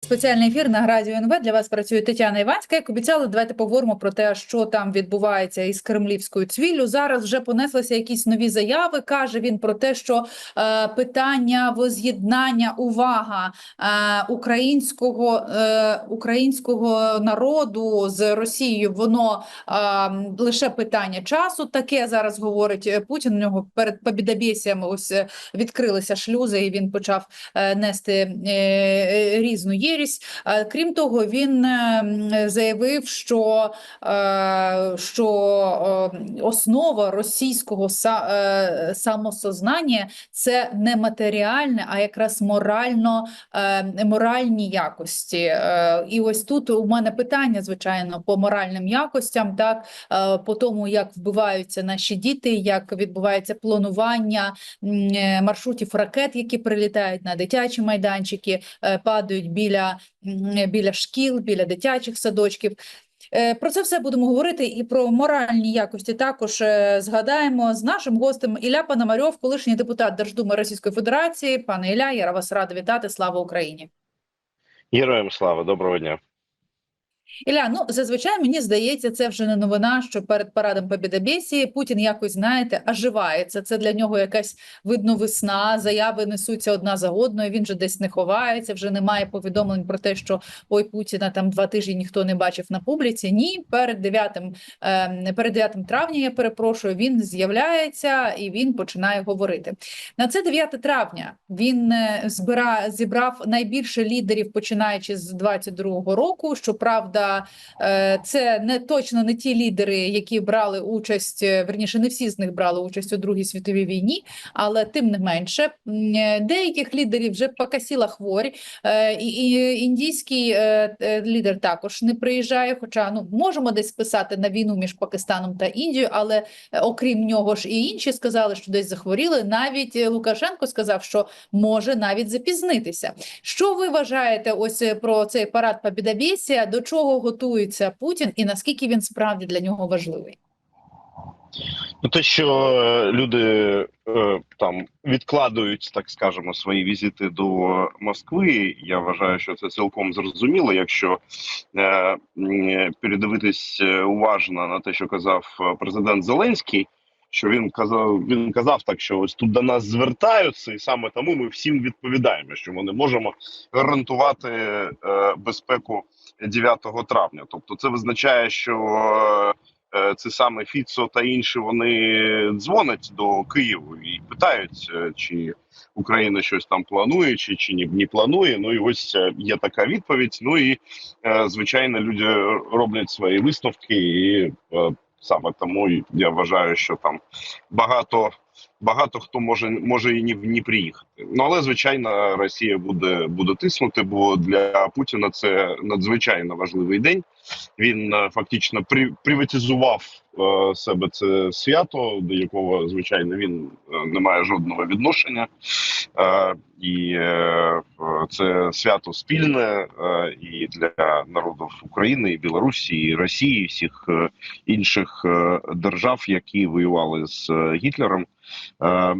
Спеціальний ефір на Радіо НВ для вас працює Тетяна Іванська. Як обіцяли, давайте поговоримо про те, що там відбувається із кремлівською цвіллю. Зараз вже понеслися якісь нові заяви. каже він про те, що е, питання воз'єднання, увага е, українського е, українського народу з Росією, воно е, лише питання часу. Таке зараз говорить Путін. У нього перед побідобєсіями ось відкрилися шлюзи, і він почав е, нести е, е, різну єрість. Е, Крім того, він е, заявив, що, е, що основа російського самосознання це не матеріальне, а якраз морально моральні якості. І ось тут у мене питання, звичайно, по моральним якостям, так по тому, як вбиваються наші діти, як відбувається планування маршрутів ракет, які прилітають на дитячі майданчики, падають біля, м, біля шкіл, біля дитячих садочків. Е, Про це все будемо говорити і про моральні якості також е, згадаємо з нашим гостем Ілля Пономарьов, колишній депутат Держдуми Російської Федерації. Пане Ілля, я вас рада вітати. Слава Україні! Героям слава, доброго дня. Ілля, ну зазвичай мені здається, це вже не новина, що перед парадом Побєдобєсії Путін якось знаєте оживається. Це для нього якась видно весна. Заяви несуться одна за одною. Він же десь не ховається. Вже немає повідомлень про те, що ой Путіна там два тижні ніхто не бачив на публіці. Ні, перед 9, е, перед 9 травня. Я перепрошую. Він з'являється і він починає говорити. На це 9 травня він е, збира, зібрав найбільше лідерів, починаючи з 22-го року. Щоправда, е, це не точно не ті лідери, які брали участь, е, верніше, не всі з них брали участь у Другій світовій війні, але тим не менше, е, деяких лідерів вже покасіла хворь. Е, І, індійський лідер також не приїжджає. Хоча ну можемо десь списати на війну між Пакистаном та Індією, але окрім нього ж і інші сказали, що десь захворіли. Навіть Лукашенко сказав, що може навіть запізнитися. Що ви вважаєте ось про цей парад Побєдобєсія? До чого готується Путін і наскільки він справді для нього важливий? Ну, те, що е, люди е, там відкладують, так скажемо, свої візити до Москви, я вважаю, що це цілком зрозуміло. Якщо е, передивитись е, уважно на те, що казав президент Зеленський, що він казав, він казав так, що ось тут до нас звертаються, і саме тому ми всім відповідаємо, що ми не можемо гарантувати е, безпеку 9 травня. Тобто, це визначає, що е, це саме Фіцо та інші вони дзвонять до Києву і питають, е, чи Україна щось там планує, чи, чи ні, не планує. Ну і ось е, є така відповідь. Ну і е, звичайно, люди роблять свої висновки, і е, саме тому я вважаю, що там багато. Багато хто може може і не, не приїхати. Ну але звичайно, Росія буде буде тиснути, бо для Путіна це надзвичайно важливий день. Він е, фактично при, приватизував е, себе це свято, до якого звичайно він е, не має жодного відношення, е, і е, це свято спільне е, і для народів України, і Білорусі, і Росії, і всіх е, інших держав, які воювали з Гітлером. Е,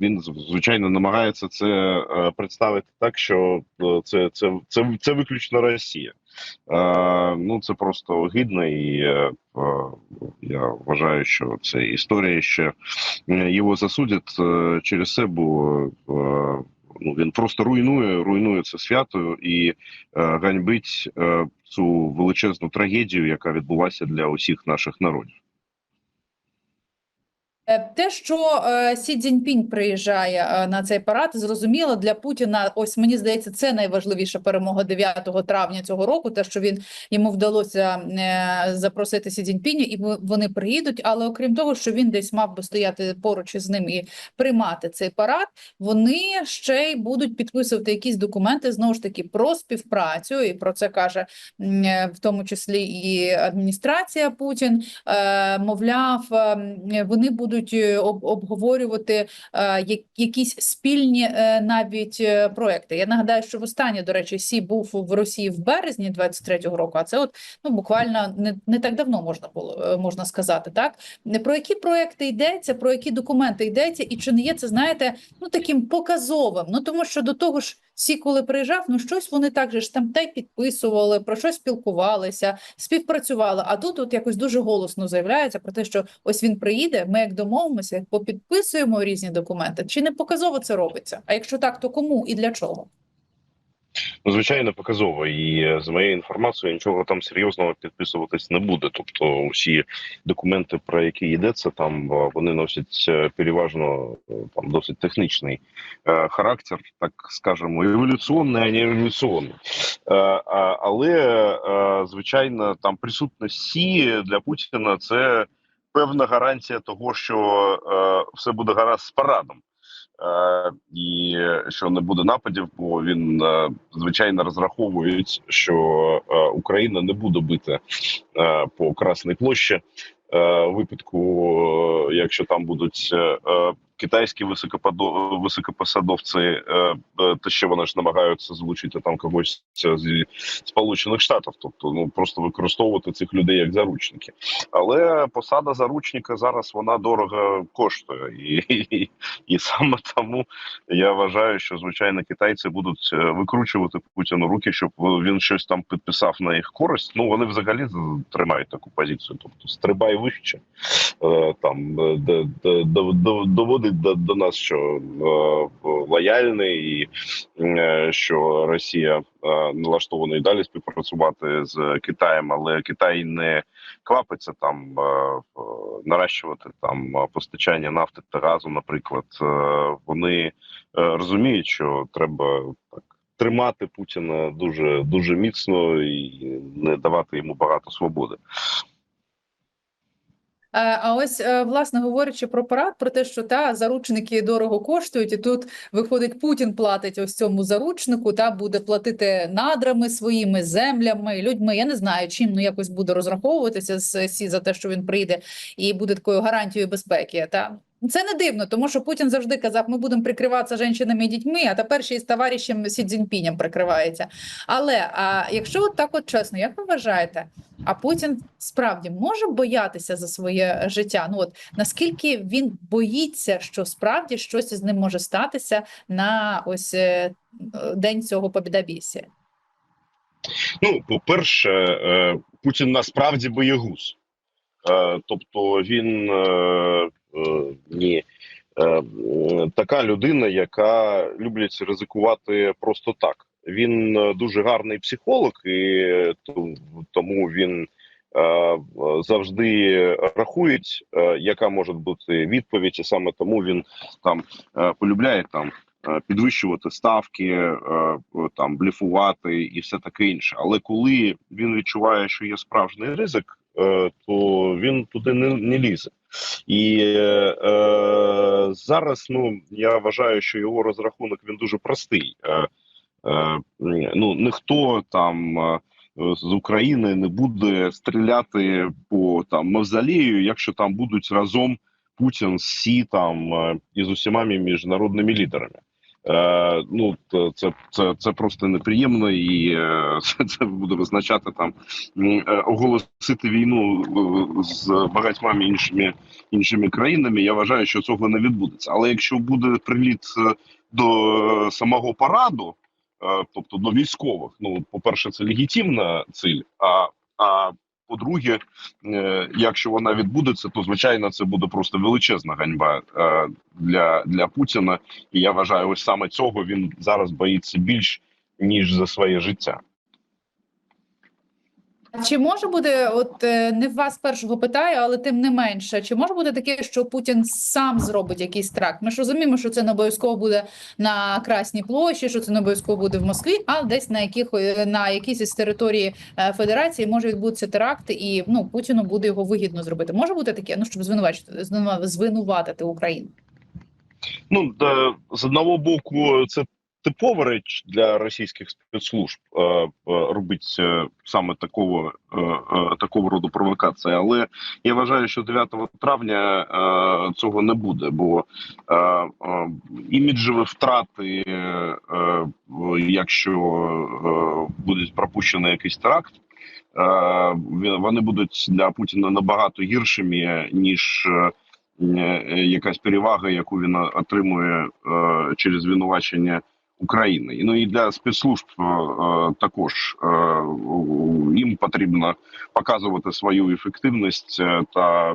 Він звичайно намагається це е, представити так, що е, це, це, це, це виключно Росія. Ну це просто огидно, і я вважаю, що це історія ще його засудять через це, бо е, ну він просто руйнує, руйнує це свято і ганьбить цю величезну трагедію, яка відбулася для усіх наших народів. Е, Те, що е, Сі Цзіньпінь приїжджає е, на цей парад, зрозуміло для Путіна. Ось мені здається, це найважливіша перемога 9 травня цього року. Те, що він йому вдалося запросити Сі Цзіньпіня, і вони приїдуть. Але окрім того, що він десь мав би стояти поруч із ним і приймати цей парад, вони ще й будуть підписувати якісь документи знову ж таки про співпрацю, і про це каже в тому числі і адміністрація Путін. Мовляв, е, вони будуть будуть е, об- обговорювати е, якісь спільні е, навіть проекти. Я нагадаю, що востаннє, до речі, Сі був в Росії в березні 23-го року, а це от ну буквально не, не так давно можна було можна сказати, так про які проекти йдеться, про які документи йдеться, і чи не є це, знаєте, ну таким показовим. Ну тому що до того ж, Сі, коли приїжджав, ну щось вони так же ж там те підписували, про щось спілкувалися, співпрацювали. А тут от якось дуже голосно заявляється про те, що ось він приїде, ми як домовимося, попідписуємо різні документи. Чи не показово це робиться? А якщо так, то кому і для чого? Ну, звичайно, показово. І е, з моєю інформацією нічого там серйозного підписуватись не буде. Тобто, усі документи, про які йдеться, там е, вони носять е, переважно е, там досить технічний е, характер, так скажемо, еволюційний, а не революційний. Е, а, але е, звичайно, там присутність Сі для Путіна це певна гарантія того, що е, все буде гаразд з парадом. Е, і що не буде нападів, бо він е, звичайно розраховує, що е, Україна не буде бити по Красній площі. випадку, якщо там будуть китайські високопосадовці, е, е, те, що вони ж намагаються залучити там когось зі Сполучених Штатів, тобто ну просто використовувати цих людей як заручники. Але посада заручника зараз вона дорого коштує, і, і, і саме тому я вважаю, що звичайно китайці будуть е, викручувати Путіну руки, щоб він щось там підписав на їх користь. Ну вони взагалі тримають таку позицію, тобто стрибай вище е, там е, доводить до, до нас, що е, лояльний і е, що Росія е, налаштована і далі співпрацювати з Китаєм, але Китай не квапиться там наращувати там постачання нафти та газу. Наприклад, вони розуміють, що треба так. Тримати Путіна дуже дуже міцно і не давати йому багато свободи. Е, А ось, е, власне, говорячи про парад, про те, що та заручники дорого коштують, і тут виходить Путін платить ось цьому заручнику, та буде платити надрами своїми землями, людьми. Я не знаю, чим ну якось буде розраховуватися з Сі за те, що він прийде і буде такою гарантією безпеки. Та це не дивно, тому що Путін завжди казав: ми будемо прикриватися жінками і дітьми, а тепер ще й з товаришем Сі Цзіньпінем прикривається. Але а якщо так от чесно, як ви вважаєте? А Путін справді може боятися за своє життя. Ну от наскільки він боїться, що справді щось із ним може статися на ось е, день цього побідобєсія? Ну, по-перше, е, Путін насправді боєгуз. Е, Тобто він ні, е, така людина, яка любить ризикувати просто так. Він е, дуже гарний психолог, і е, тому він е, завжди рахує, е, яка може бути відповідь, і саме тому він там е, полюбляє там е, підвищувати ставки, е, там блефувати і все таке інше. Але коли він відчуває, що є справжній ризик, е, то він туди не, не лізе. І е, зараз ну я вважаю, що його розрахунок він дуже простий. Е, е, ну ніхто там. е, З України не буде стріляти по там мавзолею, якщо там будуть разом Путін Сі там е, з усіма міжнародними лідерами. Е, ну це, це, це просто неприємно, і е, це, це буде визначати там е, оголосити війну з багатьма іншими іншими країнами. Я вважаю, що цього не відбудеться. Але якщо буде приліт до самого параду, тобто до військових, ну по перше, це легітимна ціль. А, а по-друге, е, якщо вона відбудеться, то звичайно це буде просто величезна ганьба е, для, для Путіна. І я вважаю, ось саме цього він зараз боїться більш ніж за своє життя. Чи може бути, от е, не вас першого питаю, але тим не менше, чи може бути таке, що Путін сам зробить якийсь тракт? Ми ж розуміємо, що це не обов'язково буде на Красній площі, що це не обов'язково буде в Москві, а десь на яких на якійсь із території е, Федерації може відбутися теракт, і ну Путіну буде його вигідно зробити. Може бути таке, ну щоб звинувачити звинуватити Україну. Ну з одного боку, це типова реч для російських спецслужб е, е, робить е, саме такого такого роду провокації. Але я вважаю, що 9 травня цього не буде, бо іміджеві втрати, якщо буде пропущений якийсь теракт. Вони будуть для Путіна набагато гіршими ніж якась перевага, яку він отримує через звинувачення України. Ну і для спецслужб е, е, також їм потрібно показувати свою ефективність та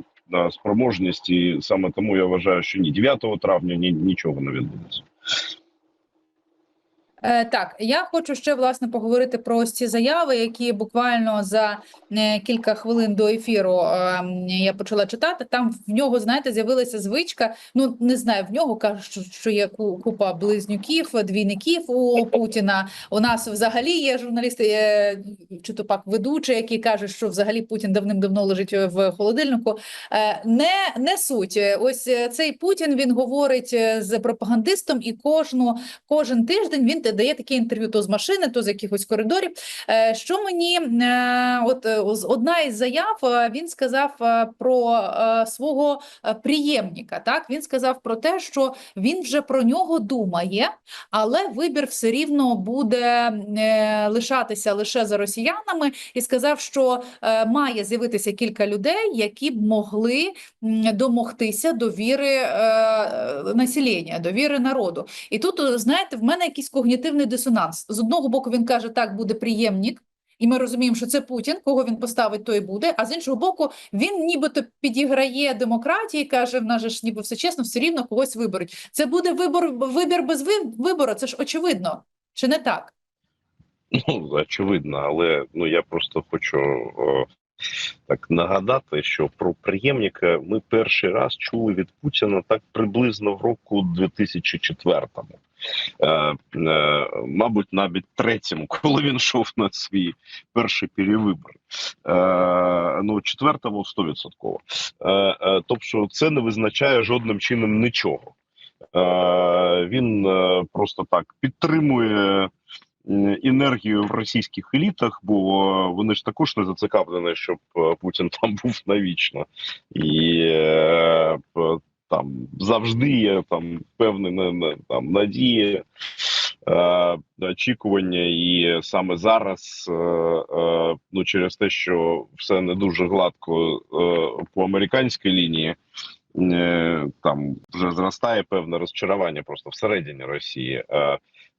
спроможність. І саме тому я вважаю, що ні 9 травня ні, нічого не відбудеться. Е, Так, я хочу ще власне поговорити про ось ці заяви, які буквально за е, кілька хвилин до ефіру е, я почала читати. Там в нього, знаєте, з'явилася звичка. Ну не знаю, в нього кажуть, що, є купа близнюків, двійників у Путіна. У нас взагалі є журналісти, є, чи то пак ведучі, які кажуть, що взагалі Путін давним-давно лежить в холодильнику. Е, Не, не суть. Ось е, цей Путін він говорить е, з пропагандистом, і кожну кожен тиждень він дає таке інтерв'ю то з машини, то з якихось коридорів. Е, Що мені е, от е, одна із заяв він сказав про свого приємника. Так він сказав про те, що він вже про нього думає, але вибір все рівно буде лишатися лише за росіянами, і сказав, що має з'явитися кілька людей, які б могли домогтися довіри населення, довіри народу. І тут, знаєте, в мене якісь якийсь когнітивний дисонанс. З одного боку, він каже, так буде приємник, і ми розуміємо, що це Путін, кого він поставить, той буде. А з іншого боку, він нібито підіграє демократії, каже, в нас же ж ніби все чесно, все рівно когось виберуть. Це буде вибор, вибір без вибору, це ж очевидно. Чи не так? Ну, очевидно, але ну я просто хочу так нагадати, що про приємника ми перший раз чули від Путіна так приблизно в року 2004-му. Е, е, мабуть, навіть третьому, коли він йшов на свій перший перевибор. Е, ну, четвертому 100%. Е, е, тобто, це не визначає жодним чином нічого. Е, він е, просто так підтримує енергію в російських елітах, бо вони ж також не зацікавлені, щоб е, Путін там був навічно, і е, там завжди є там певні там надії. е, Очікування, і саме зараз, е, е, ну через те, що все не дуже гладко е, по американській лінії, е, там вже зростає певне розчарування просто всередині Росії.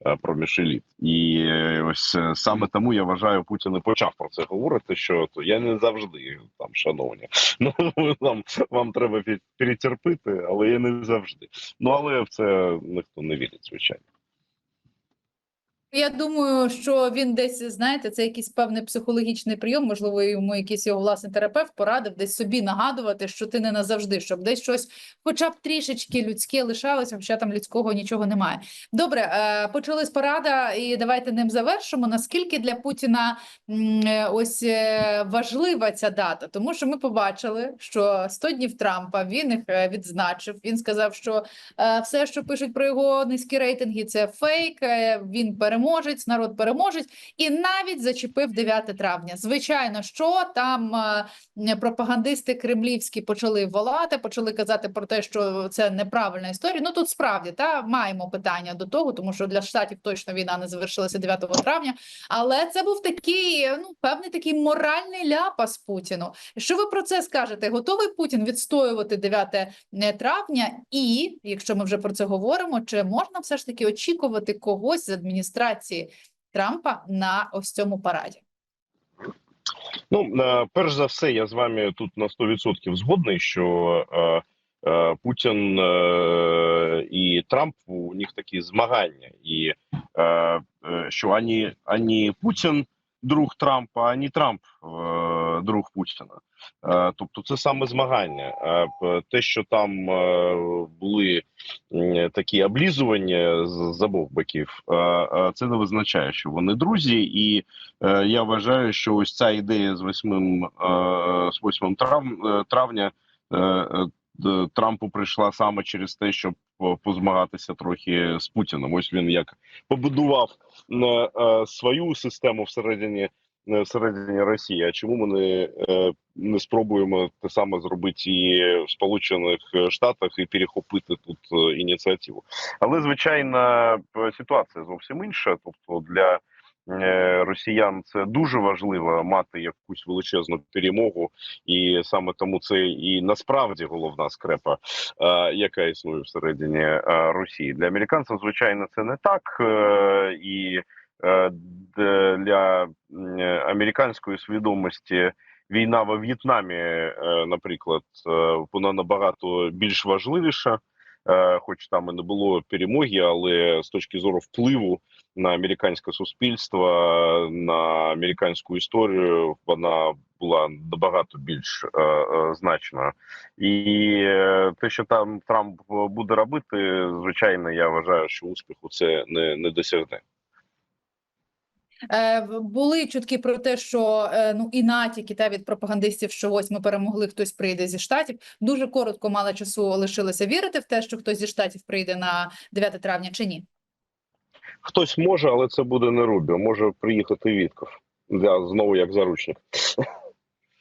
Е, проміж еліт. І е, ось е, саме тому я вважаю, Путін і почав про це говорити. Що то я не завжди там, шановні. Ну вам, вам треба перетерпити, але я не завжди. Ну але в це ніхто не вірить, звичайно. Я думаю, що він десь, знаєте, це якийсь певний психологічний прийом, можливо, йому якийсь його власний терапевт порадив десь собі нагадувати, що ти не назавжди, щоб десь щось, хоча б трішечки людське лишалося, хоча там людського нічого немає. Добре, е, почали з порада, і давайте ним завершимо. Наскільки для Путіна ось е, важлива ця дата? Тому що ми побачили, що 100 днів Трампа він їх е, відзначив. Він сказав, що Все, що пишуть про його низькі рейтинги, це фейк. Він переможець, народ переможець, і навіть зачепив 9 травня. Звичайно, що там е, пропагандисти кремлівські почали волати, почали казати про те, що це неправильна історія. Ну тут справді та маємо питання до того, тому що для штатів точно війна не завершилася 9 травня. Але це був такий ну певний такий моральний ляпас Путіну. Що ви про це скажете? Готовий Путін відстоювати 9 травня, і якщо ми вже про це говоримо, чи можна все ж таки очікувати когось з адміністрації Трампа на ось цьому параді? Ну е, перш за все, я з вами тут на 100% згодний, що е, е, Путін і Трамп у них такі змагання, і що ані, ані Путін друг Трампа, ані Трамп друг Путіна. Е, тобто, це саме змагання. Е, те, що там е, були такі облізування з, обох боків, це не визначає, що вони друзі, і Я вважаю, що ось ця ідея з 8, е, з 8 трав, е, травня Трампу прийшла саме через те, щоб позмагатися трохи з Путіним. Ось він як побудував свою систему всередині. Е, Всередині Росії, а чому ми не, е, не спробуємо те саме зробити і в Сполучених Штатах і перехопити тут е, ініціативу? Але звичайно, ситуація зовсім інша. Тобто для росіян це дуже важливо мати якусь величезну перемогу, і саме тому це і насправді головна скрепа, яка існує всередині Росії. Для американців, звичайно, це не так. І для американської свідомості війна во В'єтнамі, е, наприклад, е, вона набагато більш важливіша. Е, Хоч там і не було перемоги, але з точки зору впливу на американське суспільство, на американську історію, вона була набагато більш е, е, значною. І е, те, що там Трамп буде робити, звичайно, я вважаю, що успіху це не, не досягне. Е, були чутки про те, що е, ну і натяки та від пропагандистів, що ось ми перемогли, хтось прийде зі штатів. Дуже коротко мало часу лишилося вірити в те, що хтось зі штатів прийде на 9 травня чи ні. Хтось може, але це буде не Рубіо. Може приїхати Вітков. Я знову як заручник.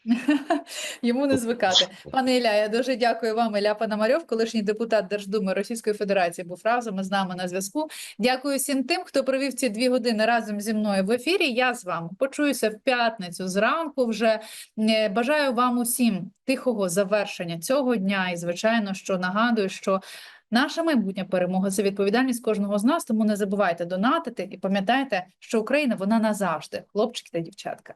Йому не звикати. Пане Ілля, я дуже дякую вам. Ілля Пономарьов, колишній депутат Держдуми Російської Федерації, був разом із нами на зв'язку. Дякую всім тим, хто провів ці дві години разом зі мною в ефірі. Я з вами почуюся в п'ятницю зранку. Вже Е, бажаю вам усім тихого завершення цього дня. І звичайно, що нагадую, що. Наша майбутня перемога це відповідальність кожного з нас. Тому не забувайте донатити і пам'ятайте, що Україна вона назавжди, хлопчики та дівчатка.